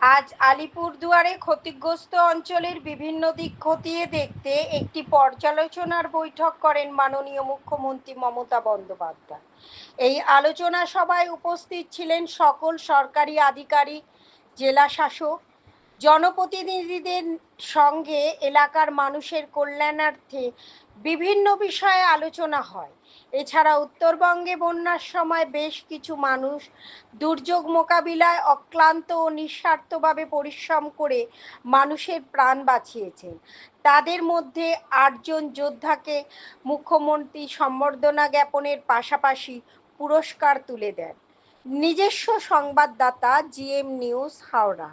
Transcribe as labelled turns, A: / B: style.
A: আজ আলিপুরদুয়ারে ক্ষতিগ্রস্ত অঞ্চলের বিভিন্ন দিক খতিয়ে দেখতে একটি পর্যালোচনার বৈঠক করেন মাননীয় মুখ্যমন্ত্রী মমতা বন্দ্যোপাধ্যায়। এই আলোচনা সভায় উপস্থিত ছিলেন সকল সরকারি আধিকারিক, জেলা শাসক জনপ্রতিনিধিদের সঙ্গে এলাকার মানুষের কল্যাণার্থে বিভিন্ন বিষয়ে আলোচনা হয়। এছাড়া উত্তরবঙ্গে বন্যার সময় বেশ কিছু মানুষ দুর্যোগ মোকাবিলায় অক্লান্ত ও নিঃস্বার্থভাবে পরিশ্রম করে মানুষের প্রাণ বাঁচিয়েছেন। তাদের মধ্যে আটজন যোদ্ধাকে মুখ্যমন্ত্রী সম্বর্ধনা জ্ঞাপনের পাশাপাশি পুরস্কার তুলে দেন। নিজস্ব সংবাদদাতা জিএম নিউজ হাওড়া।